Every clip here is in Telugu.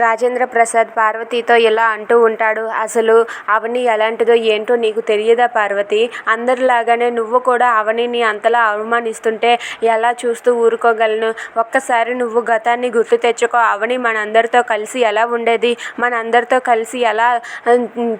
రాజేంద్ర ప్రసాద్ పార్వతితో ఇలా అంటూ ఉంటాడు. అసలు అవని ఎలాంటిదో ఏంటో నీకు తెలియదా పార్వతి అందరిలాగానే నువ్వు కూడా అవనిని అంతలా అవమానిస్తుంటే ఎలా చూస్తూ ఊరుకోగలను? ఒక్కసారి నువ్వు గతాన్ని గుర్తు తెచ్చుకో. అవని మనందరితో కలిసి ఎలా ఉండేది? మనందరితో కలిసి ఎలా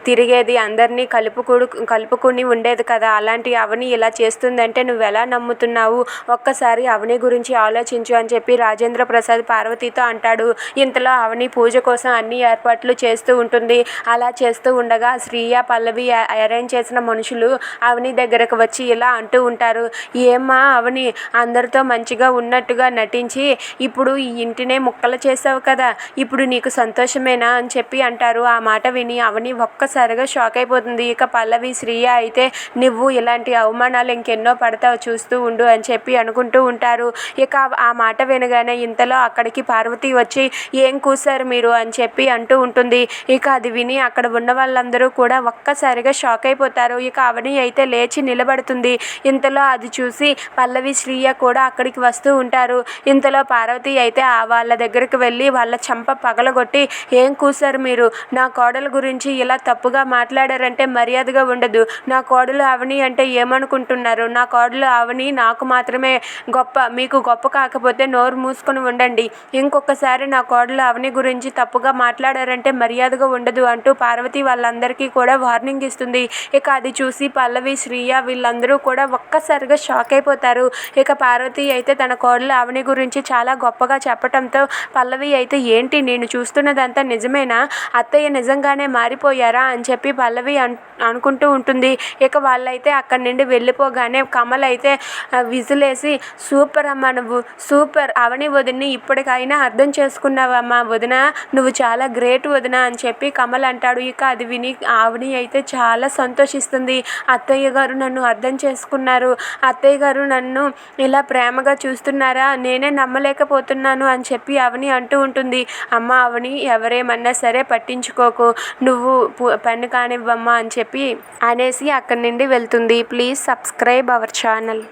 తిరిగేది? అందరినీ కలుపుకుడు కలుపుకుని ఉండేది కదా! అలాంటి అవని ఇలా చేస్తుందంటే నువ్వు ఎలా నమ్ముతున్నావు? ఒక్కసారి అవని గురించి ఆలోచించు అని చెప్పి రాజేంద్ర ప్రసాద్ పార్వతితో అంటాడు. ఇంతలో అవని పూజ పూజ కోసం అన్ని ఏర్పాట్లు చేస్తూ ఉంటుంది. అలా చేస్తూ ఉండగా శ్రీయ, పల్లవి అరేంజ్ చేసిన మనుషులు అవని దగ్గరకు వచ్చి ఇలా అంటూ ఉంటారు. ఏమ్మా అవని అందరితో మంచిగా ఉన్నట్టుగా నటించి ఇప్పుడు ఈ ఇంటినే ముక్కలు చేసావు కదా! ఇప్పుడు నీకు సంతోషమేనా అని చెప్పి అంటారు. ఆ మాట విని అవని ఒక్కసారిగా షాక్ అయిపోతుంది. ఇక పల్లవి, శ్రీయ అయితే నువ్వు ఇలాంటి అవమానాలు ఇంకెన్నో పడతావు చూస్తూ ఉండు అని చెప్పి అనుకుంటూ ఉంటారు. ఇక ఆ మాట వినగానే ఇంతలో అక్కడికి పార్వతి వచ్చి ఏం కూసారు మీరు అని చెప్పి అంటూ ఉంటుంది. ఇక అది విని అక్కడ ఉన్న వాళ్ళందరూ కూడా ఒక్కసారిగా షాక్ అయిపోతారు. ఇక అవని అయితే లేచి నిలబడుతుంది. ఇంతలో అది చూసి పల్లవి, శ్రీయ కూడా అక్కడికి వస్తూ ఉంటారు. ఇంతలో పార్వతి అయితే ఆ వాళ్ళ దగ్గరికి వెళ్ళి వాళ్ళ చంప పగలగొట్టి ఏం కూశారు మీరు? నా కోడల గురించి ఇలా తప్పుగా మాట్లాడారంటే మర్యాదగా ఉండదు. నా కోడలు అవని అంటే ఏమనుకుంటున్నారు? నా కోడలు అవని నాకు మాత్రమే గొప్ప. మీకు గొప్ప కాకపోతే నోరు మూసుకొని ఉండండి. ఇంకొకసారి నా కోడలు అవని గురించి తప్పుగా మాట్లాడారంటే మర్యాదగా ఉండదు అంటూ పార్వతి వాళ్ళందరికీ కూడా వార్నింగ్ ఇస్తుంది. ఇక అది చూసి పల్లవి, శ్రీయ వీళ్ళందరూ కూడా ఒక్కసారిగా షాక్ అయిపోతారు. ఇక పార్వతి అయితే తన కోడలు అవని గురించి చాలా గొప్పగా చెప్పటంతో పల్లవి అయితే ఏంటి నేను చూస్తున్నదంతా నిజమేనా? అత్తయ్య నిజంగానే మారిపోయారా? అని చెప్పి పల్లవి అనుకుంటూ ఉంటుంది. ఇక వాళ్ళైతే అక్కడి నుండి వెళ్ళిపోగానే కమల్ అయితే విజిలేసి సూపర్ అమ్మా నువ్వు సూపర్ అవని వదిన్ని ఇప్పటికైనా అర్థం చేసుకున్నావమ్మా వదిన నువ్వు చాలా గ్రేట్ వదిన అని చెప్పి కమల్ అంటాడు. ఇక అది విని ఆవిని అయితే చాలా సంతోషిస్తుంది. అత్తయ్య గారు నన్ను అర్థం చేసుకున్నారు. అత్తయ్య గారు నన్ను ఇలా ప్రేమగా చూస్తున్నారా? నేనే నమ్మలేకపోతున్నాను అని చెప్పి అవని అంటూ ఉంటుంది. అమ్మ అవని ఎవరేమన్నా సరే పట్టించుకోకు. నువ్వు పెన్ను కానివ్వమ్మా అని చెప్పి అనేసి అక్కడి నుండి వెళ్తుంది. Please subscribe our channel.